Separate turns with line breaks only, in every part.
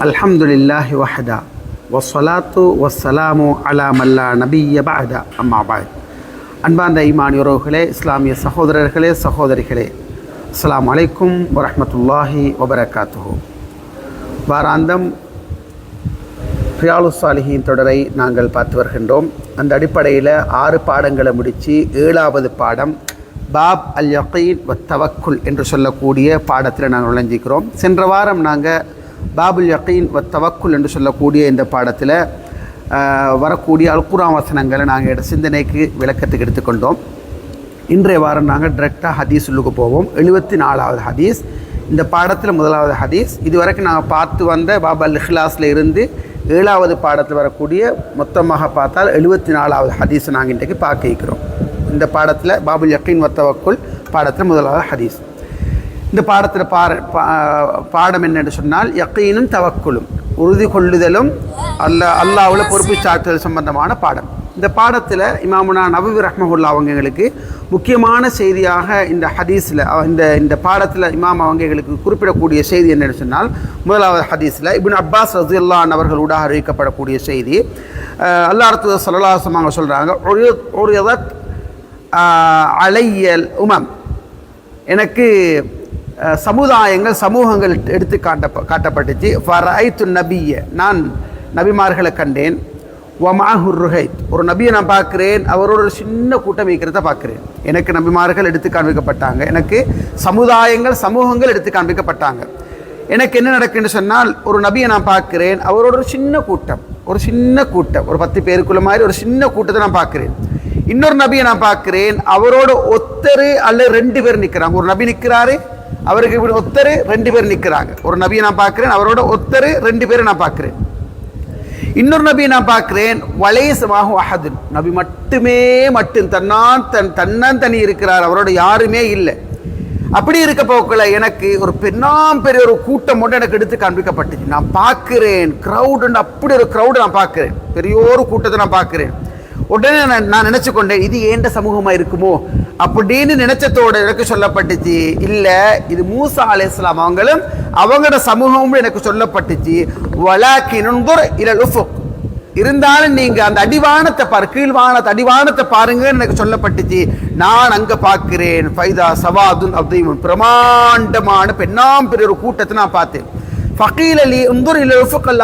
அல்ஹம்துலில்லாஹி வஹதா. வஸ்ஸலாத்து வஸ்ஸலாமு அலா மல்லா நபிய பஹதா அம்மா பாய் அன்பார்ந்த ஈமான் உறவுகளே இஸ்லாமிய சகோதரர்களே சகோதரிகளே அஸ்லாம் அலைக்கும் வரமத்துல்லாஹி வபரகாத்து வாராந்தம் ரியாலு சாலிஹின் தொடரை நாங்கள் பார்த்து வருகின்றோம். அந்த அடிப்படையில் ஆறு பாடங்களை முடித்து ஏழாவது பாடம் பாப் அல் யக்கீன் வ தவக்குல் என்று சொல்லக்கூடிய பாடத்தில் நாங்கள் நுழைஞ்சிக்கிறோம் சென்ற வாரம் நாங்கள் பாபுல் யக்கீன் வ தவக்குல் என்று சொல்லக்கூடிய இந்த பாடத்தில் வரக்கூடிய அல்குரான் வசனங்களை நாங்கள் எடுத்து சிந்தனைக்கு விளக்கத்துக்கு எடுத்துக்கொண்டோம். இன்றைய வாரம் நாங்கள் டிரெக்டாக ஹதீஸுள்ளுக்கு போவோம். எழுபத்தி நாலாவது ஹதீஸ். இந்த பாடத்தில் முதலாவது ஹதீஸ். இதுவரைக்கும் நாங்கள் பார்த்து வந்த பாபா லிஹ்லாஸில் இருந்து ஏழாவது பாடத்தில் வரக்கூடிய மொத்தமாக பார்த்தால் எழுபத்தி நாலாவது ஹதீஸை நாங்கள் இன்றைக்கு பார்க்க இருக்கிறோம். இந்த பாடத்தில் பாபுல் யக்கீன் வத்தவக்குள் பாடத்தில் முதலாவது ஹதீஸ். இந்த பாடத்தில் பார பா- பாடம் என்னென்னு சொன்னால் யக்கீனும் தவக்குலும் உறுதி கொள்ளுதலும் அல்ல அல்லாவில் பொறுப்பு சாற்றுதல் சம்பந்தமான பாடம். இந்த பாடத்தில் இமாமுனா நபி ரஹ்மஹுல்லா அவங்க எங்களுக்கு முக்கியமான செய்தியாக இந்த ஹதீஸில் இந்த இந்த பாடத்தில் இமாம் அவங்க எங்களுக்கு குறிப்பிடக்கூடிய செய்தி என்னென்னு சொன்னால் முதலாவது ஹதீஸில் இபின் அப்பாஸ் ரசியுல்லான் அவர்களூடாக அறிவிக்கப்படக்கூடிய செய்தி. அஹ் அல்லாஹ் ரத்து அவங்க சொல்கிறாங்க ஒரு ஒரு அலையல் உமம். எனக்கு சமுதாயங்கள் சமூகங்கள் எடுத்து காட்ட காட்டப்பட்டுச்சு. ஃபரைத்து நபிய நான் நபிமார்களை கண்டேன். ஒமாஹுர் ருஹைத் ஒரு நபியை நான் பார்க்குறேன். அவரோட ஒரு சின்ன கூட்டம் வைக்கிறத பார்க்குறேன். எனக்கு நபிமார்கள் எடுத்து காண்பிக்கப்பட்டாங்க. எனக்கு சமுதாயங்கள் சமூகங்கள் எடுத்து காண்பிக்கப்பட்டாங்க. எனக்கு என்ன நடக்குன்னு சொன்னால் ஒரு நபியை நான் பார்க்குறேன். அவரோட ஒரு சின்ன கூட்டம் ஒரு சின்ன கூட்டம் ஒரு பத்து பேருக்குள்ள மாதிரி ஒரு சின்ன கூட்டத்தை நான் பார்க்குறேன். இன்னொரு நபியை நான் பார்க்குறேன். அவரோட ஒத்தர் அல்ல ரெண்டு பேர் நிற்கிறாங்க ஒரு நபி நிற்கிறாரு அவருக்கு இப்படி ஒத்தர் ரெண்டு பேர் நிற்கிறாங்க ஒரு நபியை நான் பார்க்குறேன் அவரோட ஒத்தர் ரெண்டு பேரை நான் பார்க்குறேன். இன்னொரு நபியை நான் பார்க்குறேன் வலேசமாக அஹதுன். நபி மட்டுமே மட்டும் தன்னான் தன் தன்னன் தனி இருக்கிறார் அவரோட யாருமே இல்லை. அப்படி இருக்க போக்கில் எனக்கு ஒரு பெண்ணாம் பெரிய ஒரு கூட்டம் மட்டும் எனக்கு எடுத்து காண்பிக்கப்பட்டுச்சு. நான் பார்க்குறேன் க்ரௌடுன்னு அப்படி ஒரு க்ரௌடு நான் பார்க்குறேன். பெரிய ஒரு கூட்டத்தை நான் பார்க்குறேன். உடனே நான் நான் நினைச்சு கொண்டேன் இது ஏண்ட சமூகமா இருக்குமோ? அப்படின்னு நினைச்சதோட எனக்கு சொல்லப்பட்டுச்சு. இல்ல இது மூசா அலி இஸ்லாம் அவங்களும் அவங்களோட சமூகமும் எனக்கு சொல்லப்பட்டுச்சு. வலாக்கினுங்குர் இல உஃபுக். இருந்தாலும் நீங்க அந்த அடிவானத்தை பாரு கீழ்வானத்தை அடிவானத்தை பாருங்கன்னு எனக்கு சொல்லப்பட்டுச்சு. நான் அங்க பார்க்கிறேன். ஃபைதா சவாதுன் அப்தீமுன் பிரமாண்டமான பெண்ணாம் பெரிய ஒரு கூட்டத்தை நான் பார்த்தேன். ஃபகீல் அலி உந்துர் இல உஃபுக்கல்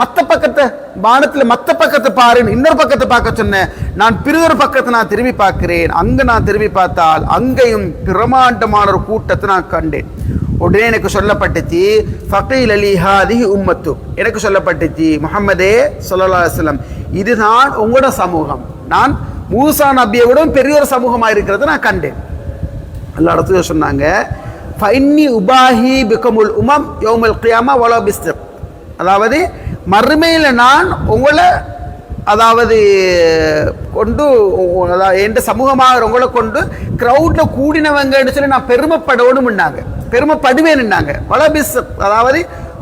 மற்ற மத்த பக்கத்தை வானத்துல மத்த பக்கத்தை பாருன்னு இன்னொரு பக்கத்தை பார்க்க சொன்னேன். நான் பிறொரு பக்கத்தை நான் திரும்பி பார்க்கிறேன். அங்கே நான் திரும்பி பார்த்தால் அங்கேயும் பிரமாண்டமான ஒரு கூட்டத்தை நான் கண்டேன். உடனே எனக்கு சொல்லப்பட்டுச்சு ஃபகீல் அலி ஹாதி உம்மத்து. எனக்கு சொல்லப்பட்டுச்சு முஹம்மதே ஸல்லல்லாஹு இதுதான் உங்களோட சமூகம். நான் மூசா நபியை விட பெரிய ஒரு சமூகமாக இருக்கிறத நான் கண்டேன். எல்லா இடத்துலையும் சொன்னாங்க ஃபைன்னி உபாஹி பிகமுல் உமம் யோமல் கியாமா வலோ பிஸ்தர் அதாவது மறுமையில் நான் உங்களை அதாவது கொண்டு அதாவது எந்த சமூகமாக உங்களை கொண்டு க்ரௌடில் கூடினவங்கன்னு சொல்லி நான் பெருமைப்படணும்னாங்க. பெருமைப்படுவேன்னுனாங்க வலோ பிஸ்தக் அதாவது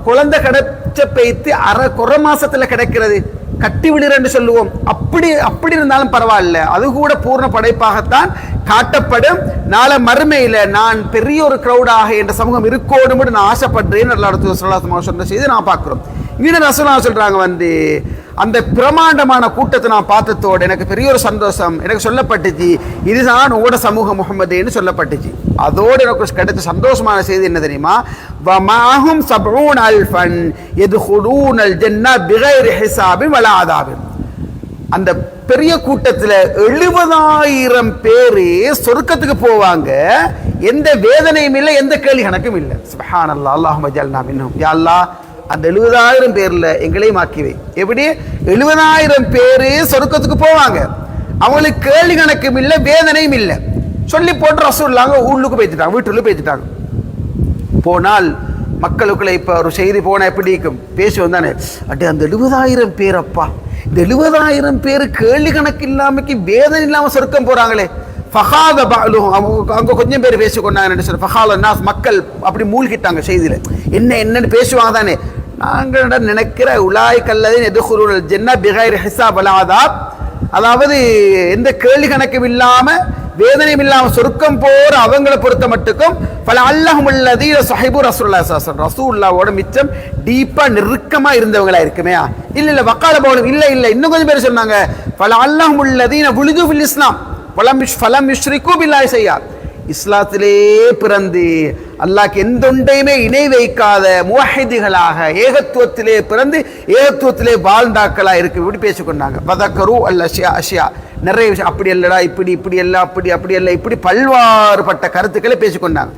குழந்தை கிடைச்ச பெய்த்து அரை குறை மாசத்தில் கிடைக்கிறது. கட்டி விடுறேன்னு சொல்லுவோம். அப்படி அப்படி இருந்தாலும் பரவாயில்ல. அது கூட பூர்ண படைப்பாகத்தான் காட்டப்படும். நாளை மறுமையில் நான் பெரிய ஒரு க்ரௌடாக என்ற சமூகம் இருக்கணும்னு நான் ஆசைப்படுறேன்னு எல்லா இடத்துல சொல்லாசமாக சொன்ன செய்தி நான் பார்க்குறோம். இங்கே ரசூலா சொல்றாங்க வந்து அந்த பிரமாண்டமான கூட்டத்தை நான் பார்த்ததோடு எனக்கு பெரிய ஒரு சந்தோஷம். எனக்கு சொல்லப்பட்டுச்சு இதுதான் உங்களோட சமூக முகமதுன்னு சொல்லப்பட்டுச்சு. அதோடு எனக்கு கிடைச்ச சந்தோஷமான செய்தி என்ன தெரியுமா? வமாஹும் சபூன் அல்ஃபன் எதுஹுலூன் அல் ஜென்னா பிகைர் ஹிசாபி வலாதாபின் அந்த பெரிய கூட்டத்தில் எழுபதாயிரம் பேர் சொர்க்கத்துக்கு போவாங்க. எந்த வேதனையும் இல்லை எந்த கேள்வி கணக்கும் இல்லை. சுபஹானல்லாஹ் அல்லாஹும்ம ஜஅல்னா இன்னும் யா அல்லாஹ் அந்த எழுபதாயிரம் பேர்ல எங்களையும் ஆக்கிவை எப்படி? எழுபதாயிரம் பேரு சொர்க்கத்துக்கு போவாங்க. அவங்களுக்கு கேள்வி கணக்கும் இல்லை வேதனையும் இல்லை. சொல்லி போட்டு ரசூல்லாங்க ஊருக்கு போய்த்துட்டாங்க வீட்டுள்ள போய்த்துட்டாங்க. போனால் மக்களுக்குள்ள இப்போ ஒரு செய்தி போனால் எப்படி இருக்கும்? பேசி வந்தானே அட்டே அந்த எழுபதாயிரம் பேர் அப்பா. இந்த எழுபதாயிரம் பேர் கேள்வி கணக்கு இல்லாமக்கு வேதனை இல்லாமல் சொர்க்கம் போகிறாங்களே ஃபஹாத பாலும் அவங்க அங்கே கொஞ்சம் பேர் பேசி கொண்டாங்கன்னு சொல்லி ஃபஹால நாஸ் மக்கள் அப்படி மூழ்கிட்டாங்க செய்தியில். என்ன என்னன்னு பேசுவாங்க தானே நாங்கள் நினைக்கிற உலாய் கல்லதின் எதுகுருள் ஜென்னா பிகைர் ஹிசாப் அலாதாப் அதாவது எந்த கேள்வி கணக்கும் இல்லாமல் வேதனையும் இல்லாமல் சொருக்கம் போற அவங்கள பொறுத்த மட்டுக்கும் பல அல்லாஹும் உள்ளதீர சஹிபு ரசூல்லா ரசூல்லாவோட மிச்சம் டீப்பா நெருக்கமா இருந்தவங்களா இருக்குமே. இல்ல இல்ல வக்கால போகணும். இல்ல இல்ல இன்னும் கொஞ்சம் பேர் சொன்னாங்க பல அல்லாஹும் உள்ளதீன புலிது ஃபில் இஸ்லாம். பலம் ஃபலம் யுஷ்ரிக்கு இல்லாய் செய்யார் இஸ்லாத்திலே பிறந்து அல்லாஹ் எந்த ஒன்றையுமே இணை வைக்காத முவாஹிதிகளாக ஏகத்துவத்திலே பிறந்து ஏகத்துவத்திலே வாழ்ந்தாக்களா இருக்கு. இப்படி பேசிக்கொண்டாங்க. பதக்கரு அல்ல அஷியா அஷியா. நிறைய விஷயம் அப்படி அல்லடா இப்படி இப்படி அல்ல அப்படி அப்படி அல்ல இப்படி பல்வாறுபட்ட கருத்துக்களை பேசிக்கொண்டாங்க.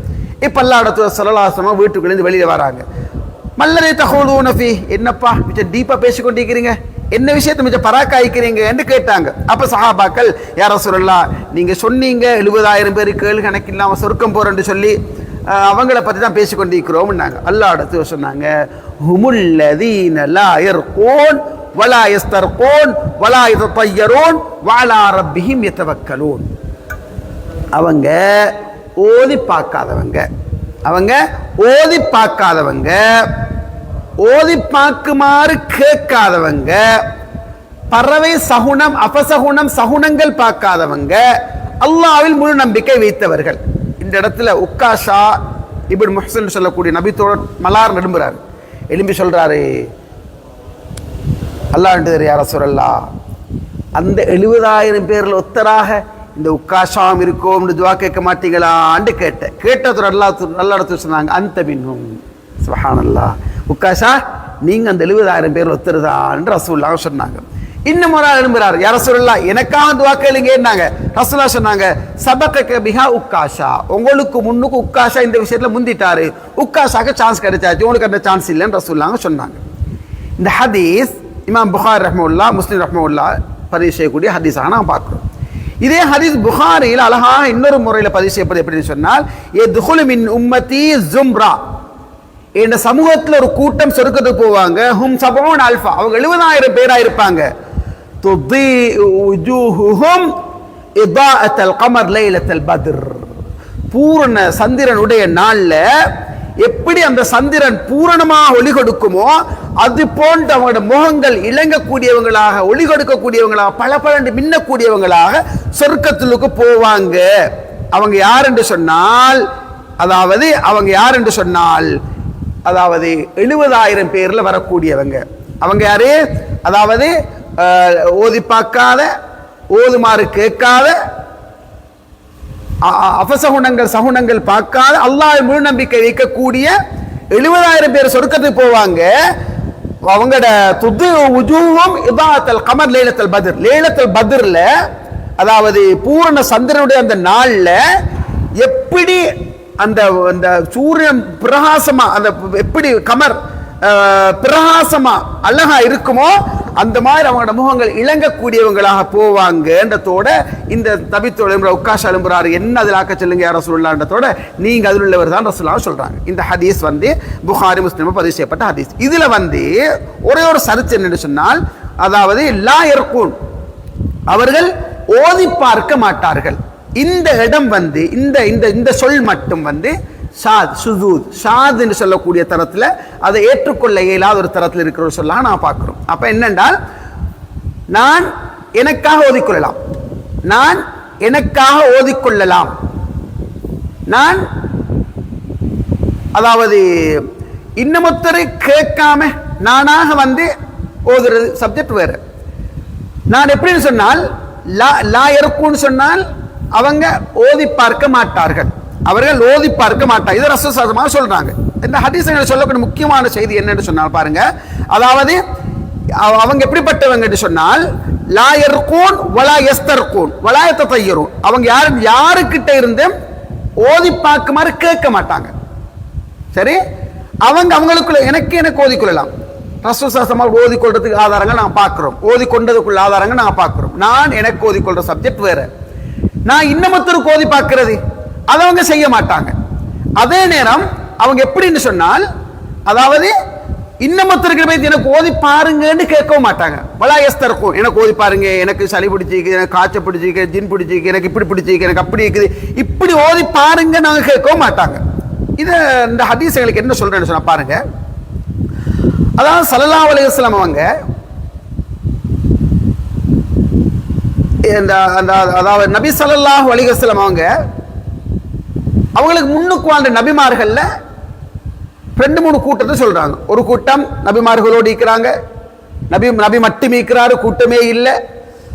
இப்ப அல்லாடத்துல சொல்லலாசமாக வீட்டுக்குள்ளேருந்து வெளியில வராங்க. மல்லரை தகவல் நஃபி என்னப்பா மிச்சம் டீப்பாக பேசிக்கொண்டிருக்கிறீங்க? என்ன விஷயத்த மிச்ச பராக்காய்க்கிறீங்க என்று கேட்டாங்க. அப்போ சஹாபாக்கள் யார சொல்லலா நீங்கள் சொன்னீங்க எழுபதாயிரம் பேர் கேள் கணக்கில்லாமல் சொர்க்கம் போகிறேன்னு சொல்லி அவங்கள பற்றி தான் பேசிக்கொண்டிருக்கிறோம்னாங்க. அல்லா அடுத்து சொன்னாங்க ஹுமுல்லதீன லாயர் கோன் வலாயஸ்தர் கோன் வலா பையரோன் வாலா ரப்பிஹிம் எத்தவக்கலோன் அவங்க ஓதி பார்க்காதவங்க. அவங்க ஓதி பார்க்காதவங்க ஓதி பார்க்குமாறு கேட்காதவங்க பறவை சகுனம் அபசகுனம் சகுனங்கள் பார்க்காதவங்க அல்லாவில் முழு நம்பிக்கை வைத்தவர்கள். இந்த இடத்துல உக்காஷா இபின் முஹசன் சொல்லக்கூடிய நபித்தோட மலார் நடும்புறாரு. எலும்பி சொல்றாரு அல்லாண்டு யார சொல்லலா அந்த எழுபதாயிரம் பேரில் ஒத்தராக இந்த உக்காஷாம் இருக்கோம்னு துவா கேட்க மாட்டீங்களான்னு கேட்டேன். கேட்டது நல்லா நல்ல இடத்துல சொன்னாங்க அந்த மின்னும் சுஹானல்லா உக்காஷா நீங்கள் அந்த எழுபதாயிரம் பேர் ஒத்துருதான்னு ரசூல்லாங்க சொன்னாங்க. இன்னும் ஒரு ஆள் எழும்புறாரு யார சொல்லலாம் எனக்காக துவா கேளுங்கன்னாங்க ரசூலா சொன்னாங்க சபக்க பிஹா உக்காஷா உங்களுக்கு முன்னுக்கு உக்காஷா இந்த விஷயத்தில் முந்திட்டாரு. உக்காஷாக்கு சான்ஸ் கிடைச்சாச்சு உங்களுக்கு அந்த சான்ஸ் இல்லைன்னு ரசூல்லாங்க சொன்னாங்க. இந்த ஹதீஸ் இமாம் புகார் ரஹ்மவுல்லா முஸ்லீம் ரஹ்மவுல்லா பதிவு செய்யக்கூடிய ஹதீஸாக நான் பார்க்குறோம். இதே ஹதீஸ் புகாரியில் அழகாக இன்னொரு முறையில் பதிவு செய்யப்படுது எப்படின்னு சொன்னால் ஏ துகுலு மின் உம்மத்தி ஜும்ரா. இந்த சமூகத்தில் ஒரு கூட்டம் சொருக்கத்துக்கு போவாங்க. ஹும் சபோன் அல்ஃபா. அவங்க எழுபதாயிரம் பேராக இருப்பாங்க. துதி உஜூஹுஹும் இதாஅத்தல் கமர் லைலத்தல் பத்ர். பூரண சந்திரனுடைய நாளில் எப்படி அந்த சந்திரன் பூரணமாக ஒளி கொடுக்குமோ அது போன்ற அவங்களோட முகங்கள் இழங்கக்கூடியவங்களாக ஒளி கொடுக்கக்கூடியவங்களாக பல பலண்டு மின்னக்கூடியவங்களாக சொர்க்கத்திலுக்கு போவாங்க. அவங்க யார் என்று சொன்னால் அதாவது அவங்க யார் என்று சொன்னால் அதாவது எழுபதாயிரம் பேர்ல வரக்கூடியவங்க. அவங்க யாரு? அதாவது அஹ், ஓதி பார்க்காத ஓதுமாறு கேட்காத அ- அபசகுணங்கள் சகுணங்கள் பார்க்காத அல்லாஹ் முழு நம்பிக்கை வைக்கக்கூடிய எழுபதாயிரம் பேர் சொர்க்கத்துக்கு போவாங்க. அவங்களோட துது உஜூவம் இதாத்தல் கமர் லேலத்தல் பதிர். லேலத்தல் பதிரில் அதாவது பூரண சந்திரனுடைய அந்த நாளில் எப்படி அந்த அந்த சூரியன் பிரகாசமாக அந்த எப்படி கமர் பிரகாசமாக அழகாக இருக்குமோ அந்த மாதிரி அவங்களோட முகங்கள் இழங்கக்கூடியவங்களாக போவாங்கன்றதோட இந்த தபித்தோட உக்காஷ் அலும்புறாரு என்ன அதில் ஆக்க சொல்லுங்க யாரோ சொல்லலான்றதோட நீங்கள் அதில் உள்ளவர் தான் ரசூல்லா சொல்கிறாங்க இந்த ஹதீஸ் வந்து புகாரி முஸ்லீம் பதிவு செய்யப்பட்ட ஹதீஸ். இதில் வந்து ஒரே ஒரு சர்ச்சை என்னென்னு சொன்னால் அதாவது லா இருக்கும் அவர்கள் ஓதி பார்க்க மாட்டார்கள். இந்த இடம் வந்து இந்த இந்த இந்த சொல் மட்டும் வந்து ஷாத் சுதூத் ஷாத் என்று சொல்லக்கூடிய தரத்தில் அதை ஏற்றுக்கொள்ள இயலாத ஒரு தரத்தில் இருக்கிற ஒரு நான் பார்க்குறோம். அப்போ என்னென்றால் நான் எனக்காக ஓதிக்கொள்ளலாம். நான் எனக்காக ஓதிக்கொள்ளலாம். நான் அதாவது இன்னமொத்தரை கேட்காம நானாக வந்து ஓதுறது சப்ஜெக்ட் வேறு. நான் எப்படின்னு சொன்னால் லா லா இருக்கும்னு சொன்னால் அவங்க ஓதி பார்க்க மாட்டார்கள். அவர்கள் ஓதி பார்க்க மாட்டார் இது ரசசாதமாக சொல்றாங்க. இந்த ஹதீசங்களை சொல்லக்கூடிய முக்கியமான செய்தி என்னன்னு சொன்னால் பாருங்க. அதாவது அவ- அவங்க எப்படிப்பட்டவங்க சொன்னால் லா யர்கூன் வலா யஸ்தர்கூன் வலாயத்தை தையரும் அவங்க யாரு யாருக்கிட்ட இருந்து ஓதி பார்க்குமாறு கேட்க மாட்டாங்க. சரி? அவங்க அவங்களுக்குள்ள எனக்கு எனக்கு ஓதிக்கொள்ளலாம் ரசூசாசமாக ஓதிக்கொள்றதுக்கு ஆதாரங்கள் நான் பார்க்குறோம். ஓதிக்கொண்டதுக்குள்ள ஆதாரங்கள் நான் பார்க்குறோம். நான் எனக்கு ஓதிக்கொள்ற சப்ஜெக்ட் வேற. நான் இன்னமத்தருக்கு ஓதி பார்க்கறது. அதை அவங்க செய்ய மாட்டாங்க. அதே நேரம் அவங்க எப்படின்னு சொன்னால் அதாவது இன்னமொத்தருக்கு போய் எனக்கு ஓதி பாருங்கன்னு கேட்கவும் மாட்டாங்க. வலாயஸ்தர் இருக்கும் எனக்கு ஓதி பாருங்க எனக்கு சளி பிடிச்சிருக்கு எனக்கு காய்ச்சல் பிடிச்சிருக்கு ஜின் பிடிச்சிருக்கு எனக்கு இப்படி பிடிச்சிருக்கு எனக்கு அப்படி இருக்குது. இப்படி ஓதி பாருங்க நாங்கள் கேட்கவும் மாட்டாங்க. இதை இந்த ஹதீஸ்களுக்கு என்ன சொல்றேன்னு சொன்னா பாருங்க. அதாவது சல்லல்லாஹு அலைஹி அவங்க இந்த அந்த அதாவது நபி ஸல்லல்லாஹு அலைஹி அவங்க அவங்களுக்கு முன்னுக்கு வாழ்ந்த நபிமார்கள்ல ரெண்டு மூணு கூட்டத்தை சொல்றாங்க. ஒரு கூட்டம் நபிமார்களோடு இருக்கிறாங்க. நபி நபி மட்டுமே இருக்கிறாரு கூட்டமே இல்லை.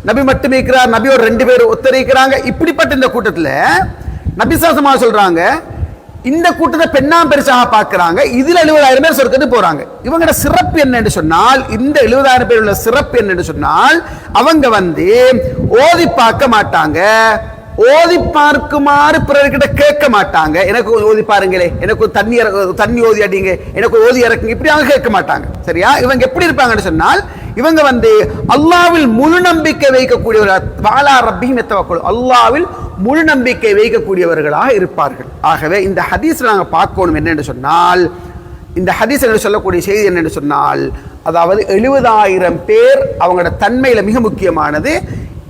நபி மட்டுமே இருக்கிறார் நபியோட ரெண்டு பேர் ஒத்தரிக்கிறாங்க. இப்படிப்பட்ட இந்த கூட்டத்துல நபிசாசமா சொல்றாங்க இந்த கூட்டத்தை பெண்ணாம் பெருசாக பார்க்கறாங்க. இதில் எழுபதாயிரம் பேர் சொர்க்கத்து போறாங்க. இவங்களோட சிறப்பு என்னன்னு சொன்னால் இந்த எழுபதாயிரம் பேர் உள்ள சிறப்பு என்னன்னு சொன்னால் அவங்க வந்து ஓதி பார்க்க மாட்டாங்க. ஓதி பார்க்குமாறு பிறர்கிட்ட கேட்க மாட்டாங்க. எனக்கு ஓதி பாருங்களே. எனக்கு தண்ணி தண்ணி ஓதி அடிங்க. எனக்கு ஓதி இறக்குங்க. இப்படி அவங்க கேட்க மாட்டாங்க. சரியா? இவங்க எப்படி இருப்பாங்கன்னு சொன்னால் இவங்க வந்து அல்லாவில் முழு நம்பிக்கை வைக்கக்கூடியவர்கள் வாலா ரப்பியும் எத்தவக்குள் அல்லாவில் முழு நம்பிக்கை வைக்கக்கூடியவர்களாக இருப்பார்கள். ஆகவே இந்த ஹதீஸ் நாங்கள் பார்க்கணும் என்னென்னு சொன்னால் இந்த ஹதீஸ் என்று சொல்லக்கூடிய செய்தி என்னென்னு சொன்னால் அதாவது எழுபதாயிரம் பேர் அவங்களோட தன்மையில் மிக முக்கியமானது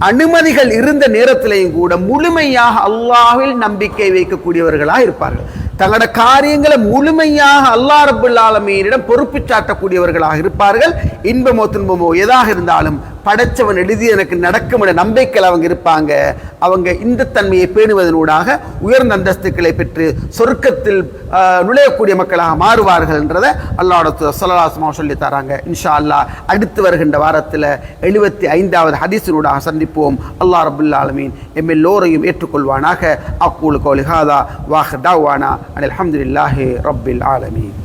அனுமதிகள் இருந்த நேரத்திலையும் கூட முழுமையாக அல்லாஹில் நம்பிக்கை வைக்கக்கூடியவர்களாக இருப்பார்கள். தங்களோட காரியங்களை முழுமையாக அல்லா ரபுல்லாலமீனிடம் பொறுப்பு சாட்டக்கூடியவர்களாக இருப்பார்கள். இன்பமோ துன்பமோ எதாக இருந்தாலும் படைச்சவன் எழுதி எனக்கு நடக்கும் என்ற நம்பிக்கையில் அவங்க இருப்பாங்க. அவங்க இந்த தன்மையை பேணுவதனூடாக உயர்ந்த அந்தஸ்துக்களை பெற்று சொர்க்கத்தில் நுழையக்கூடிய மக்களாக மாறுவார்கள் என்றதை அல்லாஹோட சொல்லலாசமாக சொல்லி தராங்க. இன்ஷா அல்லாஹ் அடுத்து வருகின்ற வாரத்தில் எழுபத்தி ஐந்தாவது ஹதீஸினூடாக சந்திப்போம். அல்லாஹ் ரபுல் ஆலமீன் எம் எல்லோரையும் ஏற்றுக்கொள்வானாக. அக்கூலு கோலி ஹாதா வாஹ் டாவானா அனில் அல்ஹம்துலில்லாஹி ரப்பில் ஆலமீன்.